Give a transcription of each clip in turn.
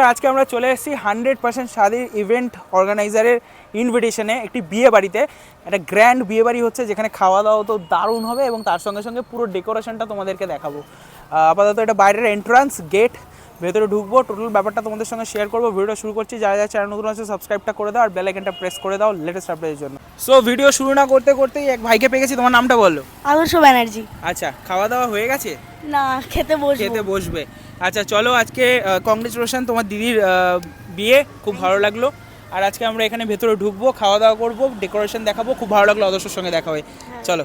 নমস্কার, আজকে আমরা চলে এসেছি হান্ড্রেড পার্সেন্ট স্বাদের ইভেন্ট অর্গানাইজারের ইনভিটেশনে একটি বিয়ে বাড়িতে। একটা গ্র্যান্ড বিয়ে বাড়ি হচ্ছে, যেখানে খাওয়া দাওয়া তো দারুণ হবে এবং তার সঙ্গে সঙ্গে পুরো ডেকোরেশনটা তোমাদেরকে দেখাবো। আপাতত এটা বাইরের এন্ট্রান্স গেট ভেতরে ঢুকবো টোটাল ব্যাপারটা তোমাদের সঙ্গে শেয়ার করব ভিডিও শুরু করছি যারা যারা চ্যানেল নতুন আছে সাবস্ক্রাইবটা করে দাও আর বেল আইকনটা প্রেস করে দাও লেটেস্ট আপডেটের জন্য। সো ভিডিও শুরু না করতে করতেই এক ভাইকে পেয়ে গেছি তোমার নামটা বলল আদর্শ ব্যানার্জি। আচ্ছা খাওয়া দাওয়া হয়ে গেছে? না খেতে বসবো। খেতে বসবে। আচ্ছা চলো আজকে কংগ্রেচুলেশন তোমার দিদির বিয়ে খুব ভালো লাগল। আর আজকে আমরা এখানে ভেতরে ঢুকবো খাওয়া দাওয়া করব ডেকোরেশন দেখাবো খুব ভালো লাগল আদর্শের সঙ্গে দেখা হয়। চলো।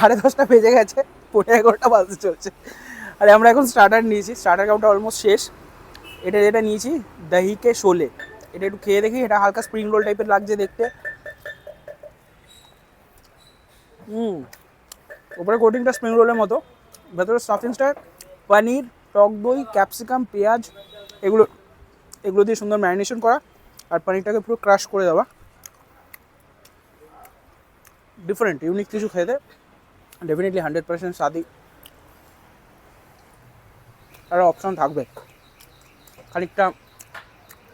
সাড়ে দশটা বেজে গেছে পনেরো এগারোটা বাজতে চলছে। আর আমরা এখন স্টার্টার নিয়েছি স্টার্টার কাউন্টটা অলমোস্ট শেষ। এটা যেটা নিয়েছি দহিকে শোলে এটা একটু খেয়ে দেখি, এটা হালকা স্প্রিং রোল টাইপের লাগছে দেখতে। হুম, ওপরে কোটিংটা স্প্রিং রোলের মতো। ভেতরে স্টাফিংসটা পনির, টক দই ক্যাপসিকাম পেঁয়াজ, এগুলো এগুলো দিয়ে সুন্দর ম্যারিনেশন করা। আর পনিরটাকে পুরো ক্রাশ করে দেওয়া। ডিফারেন্ট ইউনিক কিছু খেতে। ডেফিনেটলি হান্ড্রেড পার্সেন্ট স্বাদই আর অপশন থাকবে। খানিকটা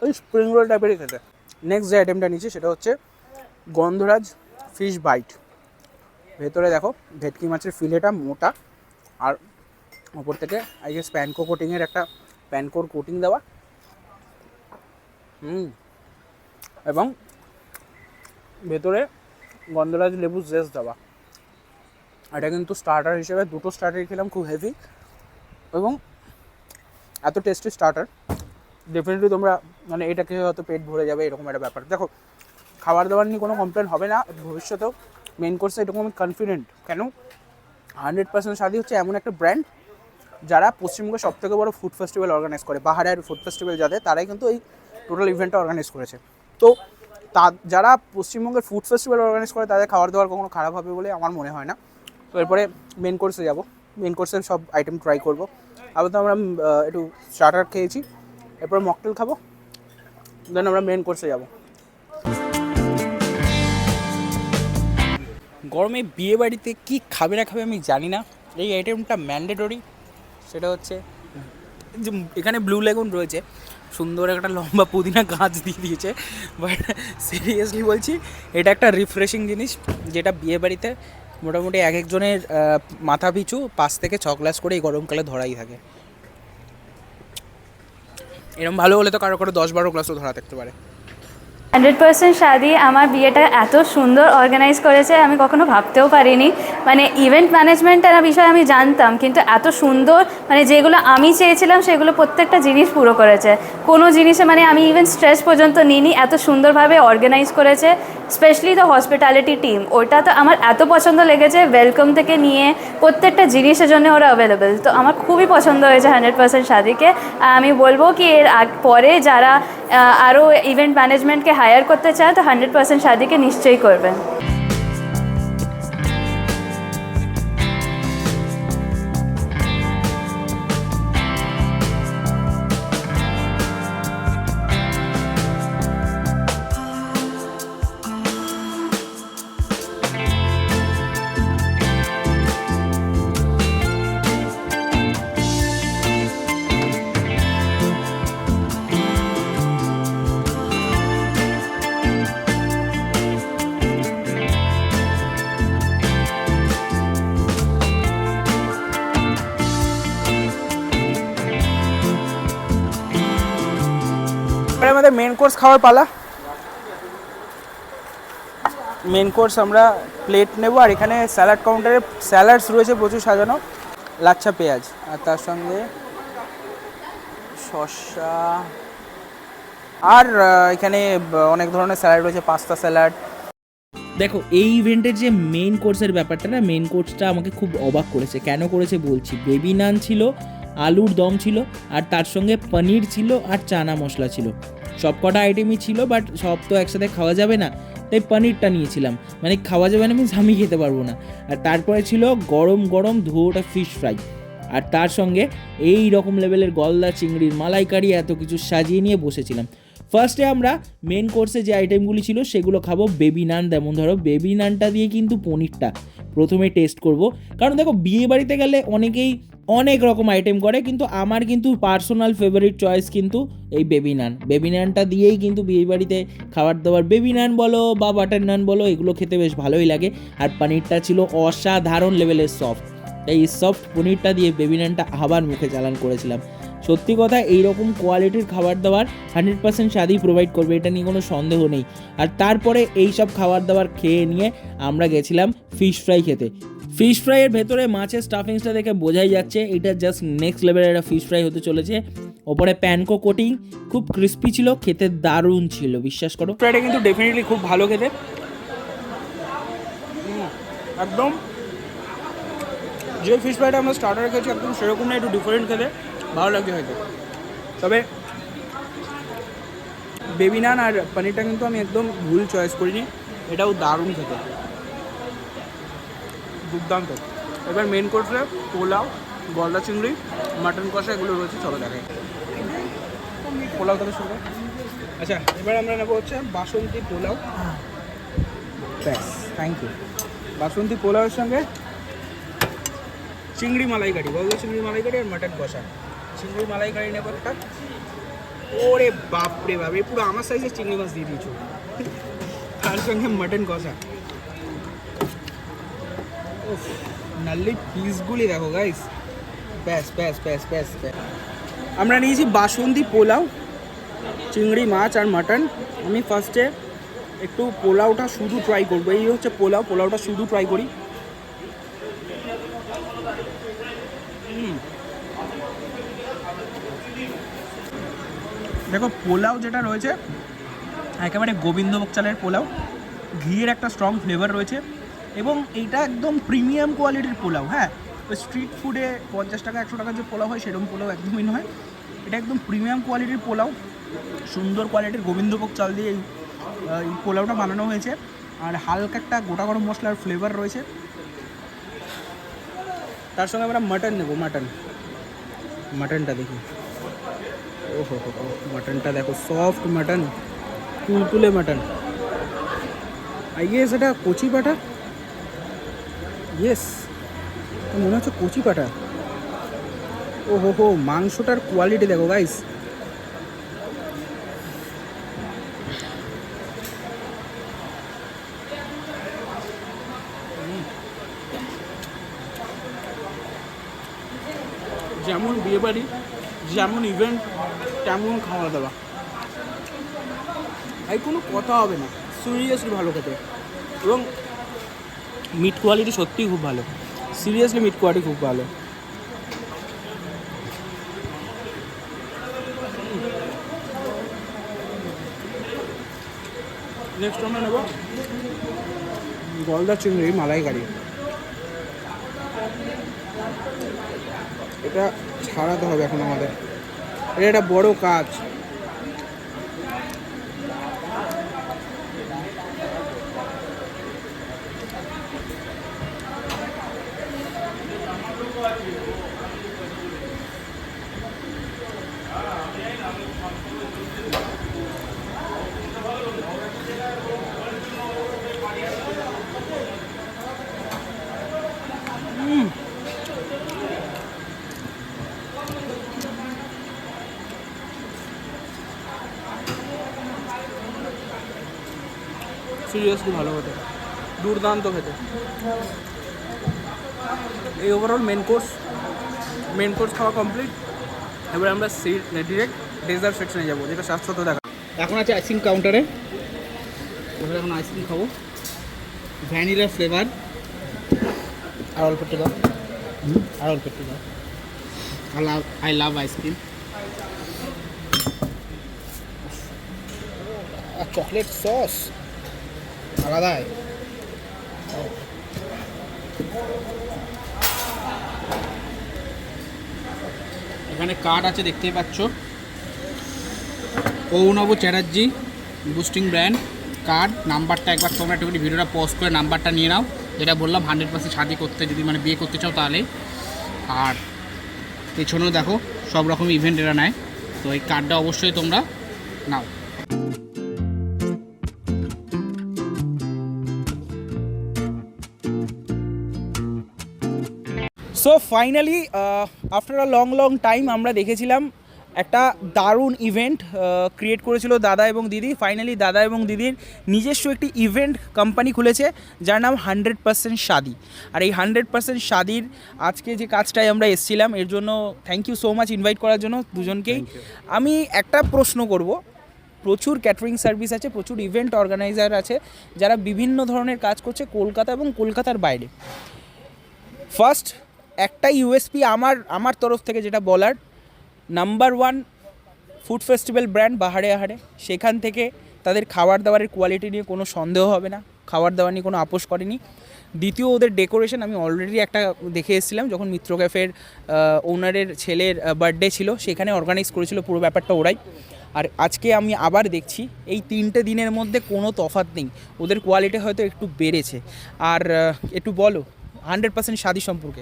ওই স্প্রিং রোল টাইপেরই খেতে নেক্সট যে আইটেমটা নিচ্ছি সেটা হচ্ছে গন্ধরাজ ফিশ বাইট ভেতরে দেখো, ভেটকি মাছের ফিলেটা মোটা আর ওপর থেকে আই গেস প্যানকো কোটিংয়ের একটা প্যানকোর কোটিং দেওয়া। হুম। এবং ভেতরে গন্ধরাজ লেবু জেস দেওয়া। এটা কিন্তু স্টার্টার হিসেবে দুটো স্টার্টার খেলাম খুব হেভি এবং এত টেস্টি স্টার্টার ডেফিনেটলি তোমরা মানে এটা খেয়ে হয়তো পেট ভরে যাবে, এরকম একটা ব্যাপার। দেখো খাবার দাবার নিয়ে কোনো কমপ্লেন হবে না, ভবিষ্যতেও মেন কোর্সে এরকম আমি কনফিডেন্ট কেন? হান্ড্রেড পার্সেন্ট শাদি হচ্ছে এমন একটা ব্র্যান্ড যারা পশ্চিমবঙ্গের সব থেকে বড় ফুড ফেস্টিভ্যাল অর্গানাইজ করে। পাহাড়ের ফুড ফেস্টিভ্যাল যাদের, তারাই কিন্তু এই টোটাল ইভেন্টটা অর্গানাইজ করেছে। তো তা, যারা পশ্চিমবঙ্গের ফুড ফেস্টিভ্যাল অর্গানাইজ করে, তাদের খাবার দাবার কখনো খারাপ হবে বলে আমার মনে হয় না। তো এরপরে মেন কোর্সে যাব। মেন কোর্সের সব আইটেম ট্রাই করব। আবার তো আমরা একটু স্টার্টার খেয়েছি। এরপরে মকটেল খাব। দেন আমরা মেন কোর্সে যাব। গরমে বিয়ে বাড়িতে কী খাবে না খাবে আমি জানি না। এই আইটেমটা ম্যান্ডেটরি সেটা হচ্ছে, যে এখানে ব্লু লেগুন রয়েছে। সুন্দর একটা লম্বা পুদিনা গাছ দিয়ে দিয়েছে। বাট সিরিয়াসলি বলছি, এটা একটা রিফ্রেশিং জিনিস, যেটা বিয়ে বাড়িতে মোটামুটি এক একজনের মাথা পিছু পাঁচ থেকে ছ গ্লাস করে এই গরমকালে ধরাই থাকে। এরকম ভালো হলে তো কারও কারও দশ বারো গ্লাসও ধরা থাকতে পারে। হান্ড্রেড পার্সেন্ট শাদি, আমার বিয়েটা এত সুন্দর অর্গানাইজ করেছে, আমি কখনো ভাবতেও পারিনি। মানে ইভেন্ট ম্যানেজমেন্টের বিষয়ে আমি জানতাম, কিন্তু এত সুন্দর মানে যেগুলো আমি চেয়েছিলাম, সেগুলো প্রত্যেকটা জিনিস পুরো করেছে। কোনো জিনিসে মানে আমি ইভেন স্ট্রেস পর্যন্ত নিইনি, এত সুন্দরভাবে অর্গানাইজ করেছে স্পেশালি দ্য হসপিটালিটি টিম ওটা তো আমার এত পছন্দ লেগেছে ওয়েলকাম থেকে নিয়ে প্রত্যেকটা জিনিসের জন্য ওরা অ্যাভেলেবেল তো আমার খুবই পছন্দ হয়েছে হান্ড্রেড পার্সেন্ট শাদিকে। আমি বলব কি, এর পরে যারা আরও ইভেন্ট ম্যানেজমেন্টকে হায়ার করতে চান তো হান্ড্রেড পার্সেন্ট শাদিকে নিশ্চয়ই করবেন। কোর্স খাওয়ার পালা। মেন কোর্স আমরা প্লেট নেব আর এখানে স্যালাড কাউন্টারে স্যালাডস রয়েছে প্রচুর সাজানো। লাচ্ছা পেঁয়াজ আর তার সঙ্গে শসা। আর এখানে অনেক ধরনের স্যালাড রয়েছে পাস্তা স্যালাড দেখো এই ইভেন্টের যে মেন কোর্সের ব্যাপারটা না মেন কোর্সটা আমাকে খুব অবাক করেছে। কেন করেছে বলছি? বেবি নান ছিল আলুর দম ছিল আর তার সঙ্গে পনির ছিল আর চানা মশলা ছিল। সব কটা আইটেমই ছিল বাট সব তো একসাথে খাওয়া যাবে না, তাই পনিরটা নিয়েছিলাম। মানে খাওয়া যাবে না মিনস আমি খেতে পারব না। আর তারপরে ছিল গরম গরম ধোটা ফিশ ফ্রাই আর তার সঙ্গে এই রকম লেভেলের গলদা চিংড়ির মালাইকারি এত কিছু সাজিয়ে নিয়ে বসেছিলাম। ফার্স্টে আমরা মেন কোর্সে যে আইটেমগুলি ছিল, সেগুলো খাব বেবি নান যেমন ধরো বেবি নানটা দিয়ে কিন্তু পনিরটা প্রথমে টেস্ট করব। কারণ দেখো বিয়ে বাড়িতে গেলে অনেকেই অনেক রকম আইটেম করে, কিন্তু আমার কিন্তু পার্সোনাল ফেভারিট চয়েস কিন্তু এই বেবি নান বেবি নানটা দিয়েই কিন্তু বিয়ে বাড়িতে খাবার দাবার। বেবি নান বলো বা বাটার নান বলো, এগুলো খেতে বেশ ভালোই লাগে। আর পনিরটা ছিল অসাধারণ লেভেলের সফট তাই এই সফট পনিরটা দিয়ে বেবি নানটা আবার মুখে চালান করেছিলাম। সত্যি কথা, এইরকম কোয়ালিটির খাবার দাবার হান্ড্রেড পার্সেন্ট স্বাদই প্রোভাইড করবে, এটা নিয়ে কোনো সন্দেহ নেই। আর তারপরে এই সব খাবার দাবার খেয়ে নিয়ে আমরা গেছিলাম ফিশ ফ্রাই খেতে। ফিশ ফ্রাইয়ের ভেতরে মাছের স্টাফিংসটা দেখে বোঝাই যাচ্ছে, এটা জাস্ট নেক্সট লেভেলের একটা ফিশ ফ্রাই হতে চলেছে। ওপরে প্যানকো কোটিং খুব ক্রিস্পি ছিল, খেতে দারুণ ছিল, বিশ্বাস করো। ফ্রাইটা কিন্তু ডেফিনেটলি খুব ভালো খেতে। একদম। যে ফিশ ফ্রাইটা আমরা স্টার্টারে খেয়েছি, একদম সেরকম না একটু ডিফারেন্ট খেতে, ভালো লাগছে হয়তো। তবে বেবি নান আর পনিরটা কিন্তু আমি একদম ভুল চয়েস করিনি, এটাও দারুণ খেতে। দুর্দান্ত এবার মেন কোর্সে পোলাও, গলদা চিংড়ি মাটন কষা, এগুলো রয়েছে, চলো দেখাই। পোলাও থেকে শুরু আচ্ছা এবার আমরা নেব হচ্ছে বাসন্তী পোলাও। থ্যাংক ইউ বাসন্তী পোলাওয়ের সঙ্গে চিংড়ি মালাইকারি, গলদা চিংড়ি মালাইকারি আর মাটন কষা। চিংড়ি মালাইকারি নেব একটা। ওরে বাপরে বাপ, এ পুরো আমার সাইজের চিংড়ি মাছ দিয়ে দিয়েছ। তার সঙ্গে মাটন কষা। নাল্লি পিসগুলি দেখো গাইস ব্যাস ব্যাস ব্যাস ব্যাস আমরা নিয়েছি বাসন্তী পোলাও, চিংড়ি মাছ আর মাটন। আমি ফার্স্টে একটু পোলাওটা শুধু ট্রাই করব। এই হচ্ছে পোলাও, পোলাওটা শুধু ট্রাই করি। দেখো, পোলাও যেটা রয়েছে, একেবারে গোবিন্দভোগ চালের পোলাও। ঘিয়ের একটা স্ট্রং ফ্লেভার রয়েছে। এবং এইটা একদম প্রিমিয়াম কোয়ালিটির পোলাও হ্যাঁ? স্ট্রিট ফুডে পঞ্চাশ টাকা, একশো টাকার যে পোলাও হয়, সেরকম পোলাও একদমই নয়। এটা একদম প্রিমিয়াম কোয়ালিটির পোলাও, সুন্দর কোয়ালিটির গোবিন্দভোগ চাল দিয়ে এই এই পোলাওটা বানানো হয়েছে। আর হালকা একটা গোটা গরম মশলার ফ্লেভার রয়েছে। তার সঙ্গে আমরা মাটন নেব মাটন মাটনটা দেখি। ও হো হো মাটনটা দেখো সফট মাটন তুলতুলে মাটন আর ইয়ে সেটা কচি পাটা ইয়েস মনে হচ্ছে কচি পাটা। ও হো হো, মাংসটার কোয়ালিটি দেখো গাইস যেমন বিয়েবাড়ি যেমন ইভেন্ট তেমন খাওয়া দাওয়া। এই কোনো কথা হবে না। সিরিয়াসলি ভালো খেতে। এবং মিট কোয়ালিটি সত্যিই খুব ভালো। সিরিয়াসলি মিট কোয়ালিটি খুব ভালো। নেক্সট আমরা নেব গলদা চিংড়ি মালাইকারি। এটা ছাড়াতে হবে এখন আমাদের। এটা একটা বড় কাজ। সিরিয়াসলি ভালো খেতে। দুর্দান্ত খেতে। এই overall main course main course খাওয়া কমপ্লিট এবার আমরা ডিরেক্ট ডেজার্ট সেকশনে যাব, যেটা শাশ্বত দেখা। এখন আছে আইসক্রিম কাউন্টারে এবার এখন আইসক্রিম খাব। ভ্যানিলা ফ্লেভার আর অল্প একটু দাও। আর অল্প একটু দাও। I love I love ice cream chocolate sauce আলাদাই এখানে কার্ড আছে, দেখতেই পাচ্ছ। অভিনব চ্যাটার্জি বুস্টিং ব্র্যান্ড কার্ড নাম্বারটা একবার তোমরা একটুখানি ভিডিওটা পজ করে নাম্বারটা নিয়ে নাও। যেটা বললাম হান্ড্রেড পার্সেন্ট শাদি করতে, যদি মানে বিয়ে করতে চাও তাহলে। আর পেছনেও দেখো, সব রকম ইভেন্ট এরা নেয়। তো এই কার্ডটা অবশ্যই তোমরা নাও। So finally after a long long time আমরা দেখেছিলাম একটা দারুণ ইভেন্ট ক্রিয়েট করেছিল দাদা এবং দিদি। ফাইনালি দাদা এবং দিদির নিজস্ব একটি ইভেন্ট কোম্পানি খুলেছে যার নাম হান্ড্রেড পার্সেন্ট শাদি আর এই হান্ড্রেড পার্সেন্ট শাদির আজকে যে কাজটায় আমরা এসেছিলাম এর জন্য thank you so much invite করার জন্য দুজনকেই। আমি একটা প্রশ্ন করব প্রচুর ক্যাটারিং সার্ভিস আছে প্রচুর ইভেন্ট অর্গানাইজার আছে যারা বিভিন্ন ধরনের কাজ করছে কলকাতা এবং কলকাতার বাইরে। ফার্স্ট একটা ইউএসপি আমার আমার তরফ থেকে যেটা বলার number one food festival brand Bahare Ahare, সেখান থেকে তাদের খাবার দাবারের কোয়ালিটি নিয়ে কোনো সন্দেহ হবে না, খাবার দাবার নিয়ে কোনো আপোষ করেনি। দ্বিতীয় ওদের ডেকোরেশন আমি অলরেডি একটা দেখে এসেছিলাম, যখন মিত্র ক্যাফের ওনারের ছেলের বার্থডে ছিল, সেখানে অর্গানাইজ করেছিল পুরো ব্যাপারটা ওরাই। আর আজকে আমি আবার দেখছি, এই তিনটে দিনের মধ্যে কোনো তফাৎ নেই, ওদের কোয়ালিটি হয়তো একটু বেড়েছে। আর একটু বলো হান্ড্রেড পার্সেন্ট শাদি সম্পর্কে?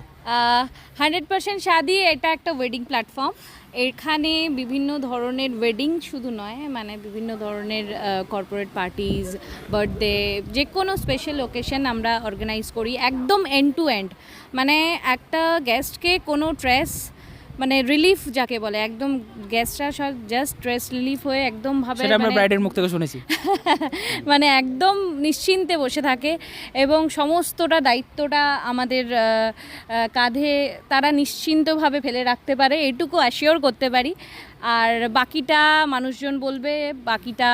হান্ড্রেড পার্সেন্ট শাদি এটা একটা ওয়েডিং প্ল্যাটফর্ম এখানে বিভিন্ন ধরনের ওয়েডিং শুধু নয় মানে বিভিন্ন ধরনের কর্পোরেট পার্টিজ বার্থডে যে কোনো স্পেশাল ওকেশন আমরা অর্গানাইজ করি, একদম এন্ড টু এন্ড মানে একটা গেস্টকে কোনো ট্রেস মানে রিলিফ যাকে বলে একদম গ্যাসটা সব জাস্ট স্ট্রেস রিলিফ হয়ে একদম ভাবে সেটা আমরা মানে- ব্রাইডের মুখ থেকে শুনেছি। মানে একদম নিশ্চিন্তে বসে থাকে এবং সমস্তটা দায়িত্বটা আমাদের কাঁধে তারা নিশ্চিন্তভাবে ফেলে রাখতে পারে এটুকু অ্যাসিওর করতে পারি। আর বাকিটা মানুষজন বলবে, বাকিটা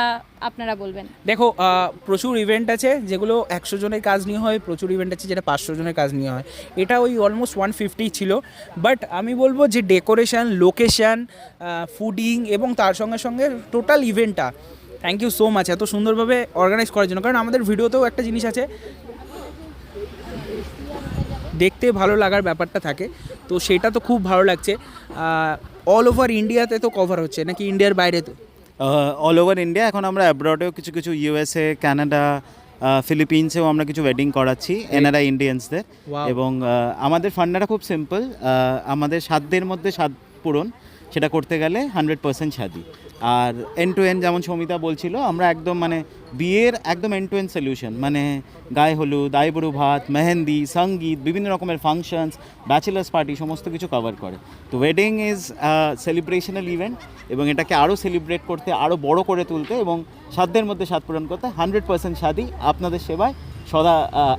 আপনারা বলবেন। দেখো প্রচুর ইভেন্ট আছে যেগুলো একশো জনের কাজ নিয়ে হয়, প্রচুর ইভেন্ট আছে যেটা পাঁচশো জনের কাজ নিয়ে হয়। এটা ওই অলমোস্ট ওয়ান ফিফটি ছিল বাট আমি বলব যে ডেকোরেশন লোকেশন ফুডিং এবং তার সঙ্গে সঙ্গে টোটাল ইভেন্টটা থ্যাংক ইউ সো মাচ এত সুন্দরভাবে অর্গানাইজ করার জন্য। কারণ আমাদের ভিডিওতেও একটা জিনিস আছে দেখতে ভালো লাগার ব্যাপারটা থাকে। তো সেটা তো খুব ভালো লাগছে। অল ওভার ইন্ডিয়াতে তো কভার হচ্ছে নাকি ইন্ডিয়ার বাইরে তো অল ওভার ইন্ডিয়া এখন আমরা অ্যাব্রডেও কিছু কিছু ইউএসএ কানাডা ফিলিপিন্সেও আমরা কিছু ওয়েডিং করাচ্ছি এনারা ইন্ডিয়ান্সদের এবং আমাদের ফান্ডাটা খুব সিম্পল আমাদের সাধ্যের মধ্যে সাত পূরণ। সেটা করতে গেলে হান্ড্রেড পার্সেন্ট শাদি আর এন টু এন যেমন সমিতা বলছিল, আমরা একদম মানে বিয়ের একদম এন টু এন সলিউশন মানে গায়ে হলুদ, আইবুড়ো ভাত, মেহেন্দি, সংগীত, বিভিন্ন রকমের ফাংশনস ব্যাচেলার্স পার্টি সমস্ত কিছু কভার করে। তো ওয়েডিং ইজ সেলিব্রেশনাল ইভেন্ট এবং এটাকে আরও সেলিব্রেট করতে আরও বড় করে তুলতে এবং সাধ্যের মধ্যে স্বাদ পূরণ করতে হান্ড্রেড পার্সেন্ট শাদি আপনাদের সেবায় সদা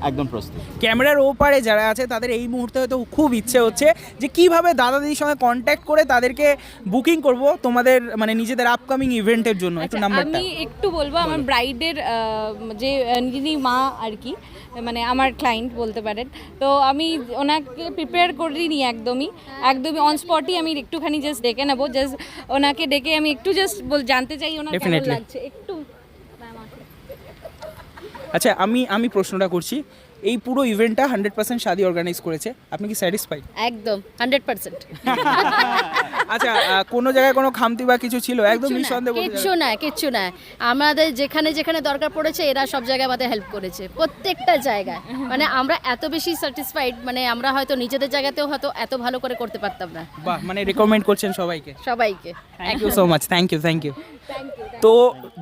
একদম প্রস্তুত। ক্যামেরার ওপারে যারা আছে তাদের এই মুহূর্তে হয়তো খুব ইচ্ছে হচ্ছে যে কীভাবে দাদা দিদির সঙ্গে কন্ট্যাক্ট করে তাদেরকে বুকিং করব তোমাদের মানে নিজেদের আপকামিং ইভেন্টের জন্য। একটু আচ্ছা, নাম্বারটা আমি একটু বলব আমার ব্রাইডের যে যিনি মা আর কি মানে আমার ক্লায়েন্ট বলতে পারেন। তো আমি ওনাকে প্রিপেয়ার করিনি একদমই। একদমই অন স্পটই আমি একটুখানি জাস্ট ডেকে নেব। জাস্ট ওনাকে ডেকে আমি একটু জাস্ট বল জানতে চাই ওনার কেমন লাগছে। একটু। আচ্ছা আমি আমি প্রশ্নটা করছি। এই পুরো ইভেন্টটা হান্ড্রেড পার্সেন্ট শাদি অর্গানাইজ করেছে। আপনি কি স্যাটিসফাইড একদম হান্ড্রেড পার্সেন্ট আচ্ছা কোনো জায়গায় কোনো খামতি বা কিছু ছিল? একদম নিঃসন্দেহে বলতে কিচ্ছু। না কিচ্ছু না। আমাদের যেখানে যেখানে দরকার পড়েছে এরা সব জায়গায় আমাদের হেল্প করেছে প্রত্যেকটা জায়গায়। মানে আমরা এত বেশি স্যাটিসফাইড মানে আমরা হয়তো নিজেদের জায়গাতেও হয়তো এত ভালো করে করতে পারতাম না। বাহ মানে রেকমেন্ড করছেন সবাইকে। সবাইকে। Thank you so much thank you thank you তো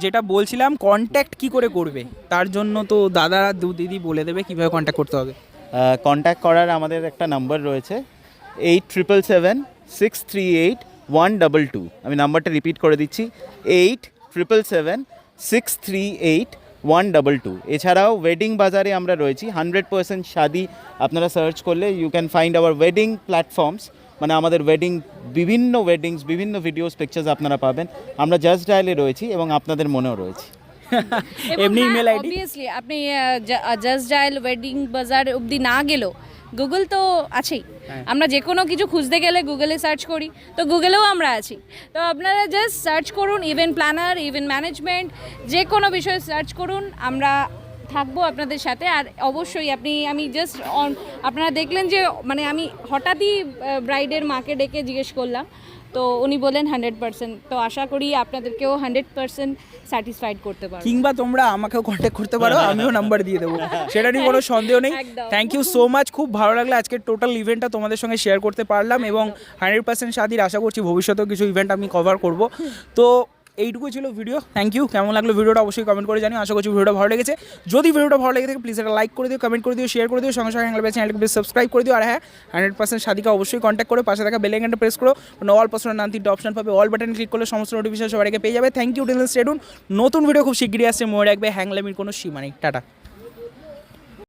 যেটা বলছিলাম কন্ট্যাক্ট কি করে করবে? তার জন্য তো দাদা দু দিদি বলে দেবে কীভাবে কন্ট্যাক্ট করতে হবে। কন্ট্যাক্ট করার আমাদের একটা নাম্বার রয়েছে eight triple seven six three eight one double two আমি নাম্বারটা রিপিট করে দিচ্ছি eight triple seven six three eight one double two এছাড়াও ওয়েডিং বাজারে আমরা রয়েছি হান্ড্রেড পার্সেন্ট শাদি আপনারা সার্চ করলে you can find our wedding platforms মানে আমাদের ওয়েডিং বিভিন্ন ওয়েডিংস বিভিন্ন ভিডিওস পিকচার্স আপনারা পাবেন। আমরা জাস্ট ডায়ালে রয়েছি এবং আপনাদের মনেও রয়েছি। এমনি ইমেল আইডি অবভিয়াসলি আপনি জাস্ট ডায়াল ওয়েডিং বাজার অবধি না গেলেও গুগল তো আছেই। আমরা যে কোনো কিছু খুঁজতে গেলে গুগলে সার্চ করি। তো গুগলেও আমরা আছি। তো আপনারা জাস্ট সার্চ করুন ইভেন্ট প্ল্যানার ইভেন্ট ম্যানেজমেন্ট যে কোনো বিষয়ে সার্চ করুন আমরা থাকব আপনাদের সাথে। আর অবশ্যই আপনি আমি জাস্ট আপনারা দেখলেন যে মানে আমি হঠাৎই ব্রাইডের মাকে ডেকে জিজ্ঞেস করলাম তো উনি বলেন হান্ড্রেড পার্সেন্ট। তো আশা করি আপনাদেরকেও হান্ড্রেড পার্সেন্ট স্যাটিসফাইড করতে পারব। কিংবা তোমরা আমাকেও কন্ট্যাক্ট করতে পারো আমিও নাম্বার দিয়ে দেবো। সেটা নিয়ে কোনো সন্দেহ নেই। থ্যাংক ইউ সো মাচ খুব ভালো লাগল। আজকে টোটাল ইভেন্টটা তোমাদের সঙ্গে শেয়ার করতে পারলাম এবং হান্ড্রেড পার্সেন্ট স্বাধীর আশা করছি ভবিষ্যতেও কিছু ইভেন্ট আমি কভার করব। তো এইটুকু ছিল ভিডিও থ্যাংক ইউ কেমন লাগল ভিডিওটা অবশ্যই কমেন্ট করে জানি আশা করছি ভিডিওটা ভালো লেগেছে। যদি ভিডিওটা ভালো লেগে থাকে প্লিজ একটা লাইক করে দিও কমেন্ট করে দিও শেয়ার করে দিও, সঙ্গে সঙ্গে হ্যাঙ্গেল চ্যানেলকে প্লিজ সাবস্ক্রাইব করে দিও। আর হ্যাঁ হান্ড্রেড পার্সেন্ট সাদিকা অবশ্যই কন্ট্যাক্ট করে। পাশে থাকা বেল আইকনটা প্রেস করো। অল পার্সেন্ট নাম তিনটা অপশন পাবে। অল বাটন ক্লিক করলে সমস্ত নোটিফিকেশন সবাইকে পেয়ে যাবে। থ্যাংক ইউ টেন স্টেডুন নতুন ভিডিও খুব শিগগিরই আসছে। মনে রাখবে হ্যাংলামির কোনো সীমা নেই। টাটা।